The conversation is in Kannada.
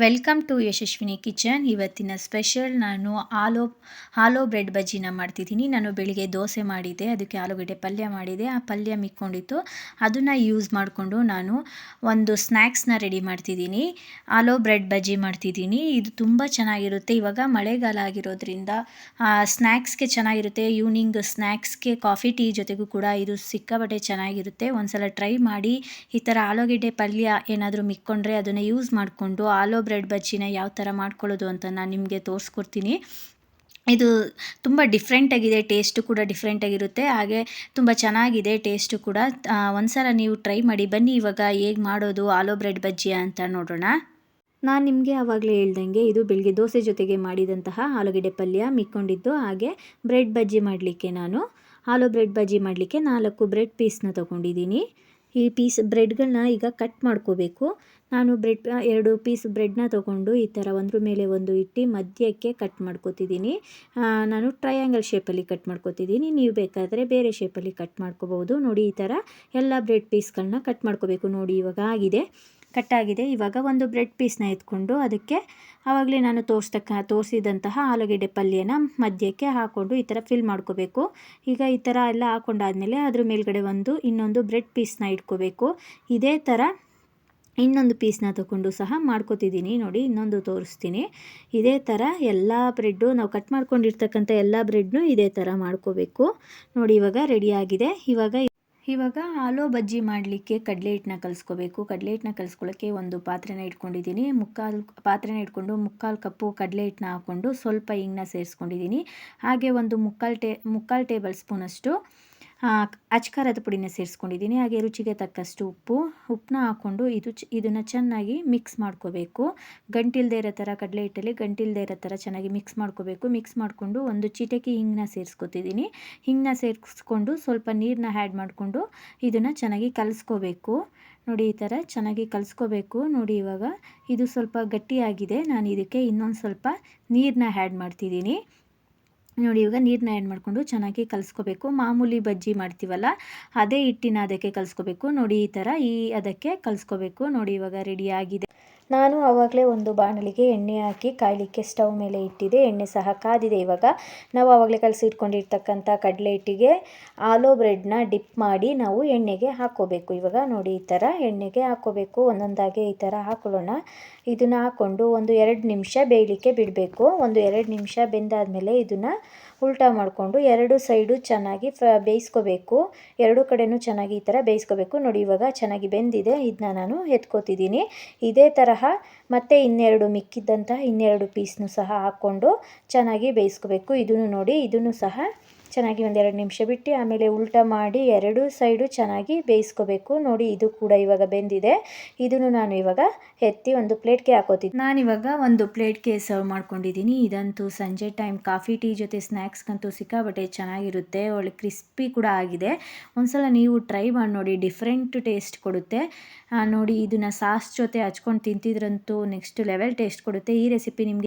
Welcome to Yashaswini kitchen. ಇವತ್ತಿನ ಸ್ಪೆಷಲ್ ನಾನು ಆಲೋ ಆಲೋ ಬ್ರೆಡ್ ಬಜ್ಜಿನ ಮಾಡ್ತಿದ್ದೀನಿ. ನಾನು ಬೆಳಿಗ್ಗೆ ದೋಸೆ ಮಾಡಿದ್ದೆ, ಅದಕ್ಕೆ ಆಲೂಗಡ್ಡೆ ಪಲ್ಯ ಮಾಡಿದೆ ಆ ಪಲ್ಯ ಮಿಕ್ಕೊಂಡಿತ್ತು. ಅದನ್ನು ಯೂಸ್ ಮಾಡಿಕೊಂಡು ನಾನು ಒಂದು ಸ್ನ್ಯಾಕ್ಸ್ನ ರೆಡಿ ಮಾಡ್ತಿದ್ದೀನಿ. ಆಲೋ ಬ್ರೆಡ್ ಬಜ್ಜಿ ಮಾಡ್ತಿದ್ದೀನಿ. ಇದು ತುಂಬ ಚೆನ್ನಾಗಿರುತ್ತೆ. ಇವಾಗ ಮಳೆಗಾಲ ಆಗಿರೋದ್ರಿಂದ ಸ್ನ್ಯಾಕ್ಸ್ಗೆ ಚೆನ್ನಾಗಿರುತ್ತೆ. ಈವ್ನಿಂಗ್ ಸ್ನ್ಯಾಕ್ಸ್ಗೆ ಕಾಫಿ ಟೀ ಜೊತೆಗೂ ಕೂಡ ಇದು ಸಿಕ್ಕಾಪಟ್ಟೆ ಚೆನ್ನಾಗಿರುತ್ತೆ. ಒಂದು ಸಲ ಟ್ರೈ ಮಾಡಿ ಈ ಥರ ಆಲೂಗೆಡ್ಡೆ ಪಲ್ಯ ಏನಾದರೂ ಮಿಕ್ಕೊಂಡ್ರೆ ಅದನ್ನು ಯೂಸ್ ಮಾಡಿಕೊಂಡು ಆಲೂ ಬ್ರೆಡ್ ಬಜ್ಜಿನ ಯಾವ ಥರ ಮಾಡ್ಕೊಳ್ಳೋದು ಅಂತ ನಾನು ನಿಮಗೆ ತೋರಿಸ್ಕೊಡ್ತೀನಿ. ಇದು ತುಂಬ ಡಿಫ್ರೆಂಟಾಗಿದೆ ಟೇಸ್ಟು ಕೂಡ ಡಿಫ್ರೆಂಟಾಗಿರುತ್ತೆ ಹಾಗೆ ತುಂಬ ಚೆನ್ನಾಗಿದೆ ಟೇಸ್ಟು ಕೂಡ. ಒಂದ್ಸಲ ನೀವು ಟ್ರೈ ಮಾಡಿ, ಬನ್ನಿ ಇವಾಗ ಹೇಗೆ ಮಾಡೋದು, ಆಲೂ ಬ್ರೆಡ್ ಬಜ್ಜಿ ಅಂತ ನೋಡೋಣ. ನಾನು ನಿಮಗೆ ಆವಾಗಲೇ ಹೇಳ್ದಂಗೆ ಇದು ಬೆಳಗ್ಗೆ ದೋಸೆ ಜೊತೆಗೆ ಮಾಡಿದಂತಹ ಆಲೂಗಡ್ಡೆ ಪಲ್ಯ ಮಿಕ್ಕೊಂಡಿದ್ದು, ಹಾಗೆ ಬ್ರೆಡ್ ಬಜ್ಜಿ ಮಾಡಲಿಕ್ಕೆ ನಾನು ಆಲೂ ಬ್ರೆಡ್ ಬಜ್ಜಿ ಮಾಡಲಿಕ್ಕೆ ನಾಲ್ಕು ಬ್ರೆಡ್ ಪೀಸ್ನ ತೊಗೊಂಡಿದ್ದೀನಿ. ಈ ಪೀಸ್ ಬ್ರೆಡ್ಗಳನ್ನ ಈಗ ಕಟ್ ಮಾಡ್ಕೋಬೇಕು. ನಾನು ಬ್ರೆಡ್ ಎರಡು ಪೀಸ್ ಬ್ರೆಡ್ನ ತೊಗೊಂಡು ಈ ಥರ ಒಂದ್ರ ಮೇಲೆ ಒಂದು ಇಟ್ಟು ಮಧ್ಯಕ್ಕೆ ಕಟ್ ಮಾಡ್ಕೋತಿದ್ದೀನಿ. ನಾನು ಟ್ರಯಾಂಗಲ್ ಶೇಪಲ್ಲಿ ಕಟ್ ಮಾಡ್ಕೋತಿದ್ದೀನಿ. ನೀವು ಬೇಕಾದರೆ ಬೇರೆ ಶೇಪಲ್ಲಿ ಕಟ್ ಮಾಡ್ಕೋಬೋದು ನೋಡಿ ಈ ಥರ ಎಲ್ಲ ಬ್ರೆಡ್ ಪೀಸ್ಗಳನ್ನ ಕಟ್ ಮಾಡ್ಕೋಬೇಕು. ನೋಡಿ ಇವಾಗ ಆಗಿದೆ. ಕಟ್ಟಾಗಿದೆ. ಇವಾಗ ಒಂದು ಬ್ರೆಡ್ ಪೀಸ್ನ ಎತ್ಕೊಂಡು ಅದಕ್ಕೆ ಆವಾಗಲೇ ನಾನು ತೋರಿಸ್ತಕ್ಕ ತೋರಿಸಿದಂತಹ ಆಲೂಗೆಡ್ಡೆ ಪಲ್ಯನ ಮಧ್ಯಕ್ಕೆ ಹಾಕ್ಕೊಂಡು ಈ ಥರ ಫಿಲ್ ಮಾಡ್ಕೋಬೇಕು. ಈಗ ಈ ಥರ ಎಲ್ಲ ಹಾಕೊಂಡಾದ್ಮೇಲೆ ಅದ್ರ ಮೇಲ್ಗಡೆ ಒಂದು, ಇನ್ನೊಂದು ಬ್ರೆಡ್ ಪೀಸ್ನ ಇಟ್ಕೋಬೇಕು. ಇದೇ ಥರ ಇನ್ನೊಂದು ಪೀಸ್ನ ತಗೊಂಡು ಸಹ ಮಾಡ್ಕೋತಿದ್ದೀನಿ. ನೋಡಿ, ಇನ್ನೊಂದು ತೋರಿಸ್ತೀನಿ. ಇದೇ ಥರ ಎಲ್ಲ ಬ್ರೆಡ್ಡು ನಾವು ಕಟ್ ಮಾಡ್ಕೊಂಡಿರ್ತಕ್ಕಂಥ ಎಲ್ಲ ಬ್ರೆಡ್ನು ಇದೇ ಥರ ಮಾಡ್ಕೋಬೇಕು. ನೋಡಿ, ಇವಾಗ ರೆಡಿಯಾಗಿದೆ ಇವಾಗ ಇವಾಗ ಆಲೂ ಬಜ್ಜಿ ಮಾಡಲಿಕ್ಕೆ ಕಡಲೆ ಹಿಟ್ಟನ್ನ ಕಲಿಸ್ಕೋಬೇಕು. ಕಡಲೆ ಹಿಟ್ಟನ್ನ ಕಲಿಸ್ಕೊಳ್ಳೋಕ್ಕೆ ಒಂದು ಪಾತ್ರೆನ ಇಟ್ಕೊಂಡಿದ್ದೀನಿ. ಮುಕ್ಕಾಲು ಪಾತ್ರೆನ ಇಟ್ಕೊಂಡು ಮುಕ್ಕಾಲು ಕಪ್ಪು ಕಡಲೆ ಹಿಟ್ಟನ್ನ ಹಾಕ್ಕೊಂಡು ಸ್ವಲ್ಪ ಹಿಂಗನ್ನ ಸೇರಿಸ್ಕೊಂಡಿದ್ದೀನಿ. ಹಾಗೆ ಒಂದು ಮುಕ್ಕಾಲು ಟೇ, ಮುಕ್ಕಾಲು ಟೇಬಲ್ ಸ್ಪೂನಷ್ಟು ಅಚ್ಕಾರದ ಪುಡಿನ ಸೇರಿಸ್ಕೊಂಡಿದ್ದೀನಿ, ಹಾಗೆ ರುಚಿಗೆ ತಕ್ಕಷ್ಟು ಉಪ್ಪು. ಉಪ್ಪನ್ನ ಹಾಕ್ಕೊಂಡು ಇದು ಚ, ಇದನ್ನು ಚೆನ್ನಾಗಿ ಮಿಕ್ಸ್ ಮಾಡ್ಕೋಬೇಕು. ಗಂಟಿಲ್ದೇ ಇರೋ ಥರ ಕಡಲೆ ಹಿಟ್ಟಲ್ಲಿ ಗಂಟಿಲ್ದೇ ಇರೋ ಥರ ಚೆನ್ನಾಗಿ ಮಿಕ್ಸ್ ಮಾಡ್ಕೋಬೇಕು. ಮಿಕ್ಸ್ ಮಾಡಿಕೊಂಡು ಒಂದು ಚಿಟಕಿ ಹಿಂಗನ್ನ ಸೇರಿಸ್ಕೊತಿದ್ದೀನಿ. ಹಿಂಗನ್ನ ಸೇರಿಸ್ಕೊಂಡು ಸ್ವಲ್ಪ ನೀರನ್ನ ಆ್ಯಡ್ ಮಾಡಿಕೊಂಡು ಇದನ್ನು ಚೆನ್ನಾಗಿ ಕಲಿಸ್ಕೋಬೇಕು. ನೋಡಿ, ಈ ಥರ ಚೆನ್ನಾಗಿ ಕಲಿಸ್ಕೋಬೇಕು. ನೋಡಿ, ಇವಾಗ ಇದು ಸ್ವಲ್ಪ ಗಟ್ಟಿಯಾಗಿದೆ. ನಾನು ಇದಕ್ಕೆ ಇನ್ನೊಂದು ಸ್ವಲ್ಪ ನೀರನ್ನ ಆ್ಯಡ್ ಮಾಡ್ತಿದ್ದೀನಿ. ನೋಡಿ, ಇವಾಗ ನೀರನ್ನ ಆ್ಯಡ್ ಮಾಡಿಕೊಂಡು ಚೆನ್ನಾಗಿ ಕಲಿಸ್ಕೋಬೇಕು. ಮಾಮೂಲಿ ಬಜ್ಜಿ ಮಾಡ್ತೀವಲ್ಲ, ಅದೇ ಹಿಟ್ಟಿನ ಅದಕ್ಕೆ ಕಲಿಸ್ಕೋಬೇಕು. ನೋಡಿ, ಈ ಥರ ಈ ಅದಕ್ಕೆ ಕಲಿಸ್ಕೋಬೇಕು. ನೋಡಿ, ಇವಾಗ ರೆಡಿ ಆಗಿದೆ. ನಾನು ಆವಾಗಲೇ ಒಂದು ಬಾಣಲಿಗೆ ಎಣ್ಣೆ ಹಾಕಿ ಕಾಯಲಿಕ್ಕೆ ಸ್ಟವ್ ಮೇಲೆ ಇಟ್ಟಿದೆ. ಎಣ್ಣೆ ಸಹ ಕಾದಿದೆ ಇವಾಗ. ನಾವು ಆವಾಗಲೇ ಕಲಸಿ ಇಟ್ಕೊಂಡಿರ್ತಕ್ಕಂಥ ಕಡಲೆ ಹಿಟ್ಟಿಗೆ ಆಲೋ ಬ್ರೆಡ್ನ ಡಿಪ್ ಮಾಡಿ ನಾವು ಎಣ್ಣೆಗೆ ಹಾಕೋಬೇಕು ಇವಾಗ ನೋಡಿ ಈ ಥರ ಎಣ್ಣೆಗೆ ಹಾಕ್ಕೋಬೇಕು. ಒಂದೊಂದಾಗೆ ಈ ಥರ ಹಾಕೊಳ್ಳೋಣ. ಇದನ್ನು ಹಾಕ್ಕೊಂಡು ಒಂದು ಎರಡು ನಿಮಿಷ ಬೇಯಲಿಕ್ಕೆ ಬಿಡಬೇಕು. ಒಂದು ಎರಡು ನಿಮಿಷ ಬೆಂದಾದಮೇಲೆ ಇದನ್ನು ಉಲ್ಟಾ ಮಾಡಿಕೊಂಡು ಎರಡು ಸೈಡು ಚೆನ್ನಾಗಿ ಫ, ಬೇಯಿಸ್ಕೋಬೇಕು. ಎರಡು ಕಡೆಯೂ ಚೆನ್ನಾಗಿ ಈ ಥರ ಬೇಯಿಸ್ಕೋಬೇಕು. ನೋಡಿ, ಇವಾಗ ಚೆನ್ನಾಗಿ ಬೆಂದಿದೆ. ಇದನ್ನ ನಾನು ಎತ್ಕೋತಿದ್ದೀನಿ. ಇದೇ ತರಹ ಮತ್ತೆ ಇನ್ನೆರಡು ಮಿಕ್ಕಿದ್ದಂತಹ ಇನ್ನೆರಡು ಪೀಸ್ನು ಸಹ ಹಾಕ್ಕೊಂಡು ಚೆನ್ನಾಗಿ ಬೇಯಿಸ್ಕೋಬೇಕು. ಇದನ್ನು ನೋಡಿ, ಇದನ್ನು ಸಹ ಚೆನ್ನಾಗಿ ಒಂದೆರಡು ನಿಮಿಷ ಬಿಟ್ಟು ಆಮೇಲೆ ಉಲ್ಟ ಮಾಡಿ ಎರಡೂ ಸೈಡು ಚೆನ್ನಾಗಿ ಬೇಯಿಸ್ಕೋಬೇಕು. ನೋಡಿ, ಇದು ಕೂಡ ಇವಾಗ ಬೆಂದಿದೆ. ಇದನ್ನು ನಾನು ಇವಾಗ ಎತ್ತಿ ಒಂದು ಪ್ಲೇಟ್ಗೆ ಹಾಕೋತಿದ್ದೆ ನಾನಿವಾಗ ಒಂದು ಪ್ಲೇಟ್ಗೆ ಸರ್ವ್ ಮಾಡ್ಕೊಂಡಿದ್ದೀನಿ ಇದಂತೂ ಸಂಜೆ ಟೈಮ್ ಕಾಫಿ, ಟೀ ಜೊತೆ ಸ್ನ್ಯಾಕ್ಸ್ಗಂತೂ ಸಿಕ್ಕಾಬಟ್ಟೆ ಚೆನ್ನಾಗಿರುತ್ತೆ. ಒಳ್ಳೆ ಕ್ರಿಸ್ಪಿ ಕೂಡ ಆಗಿದೆ. ಒಂದ್ಸಲ ನೀವು ಟ್ರೈ ಮಾಡಿ ನೋಡಿ, ಡಿಫ್ರೆಂಟ್ ಟೇಸ್ಟ್ ಕೊಡುತ್ತೆ. ನೋಡಿ, ಇದನ್ನು ಸಾಸ್ ಜೊತೆ ಹಚ್ಕೊಂಡು ತಿಂತಿದ್ರಂತೂ ನೆಕ್ಸ್ಟ್ ಲೆವೆಲ್ ಟೇಸ್ಟ್ ಕೊಡುತ್ತೆ. ಈ ರೆಸಿಪಿ ನಿಮಗೆ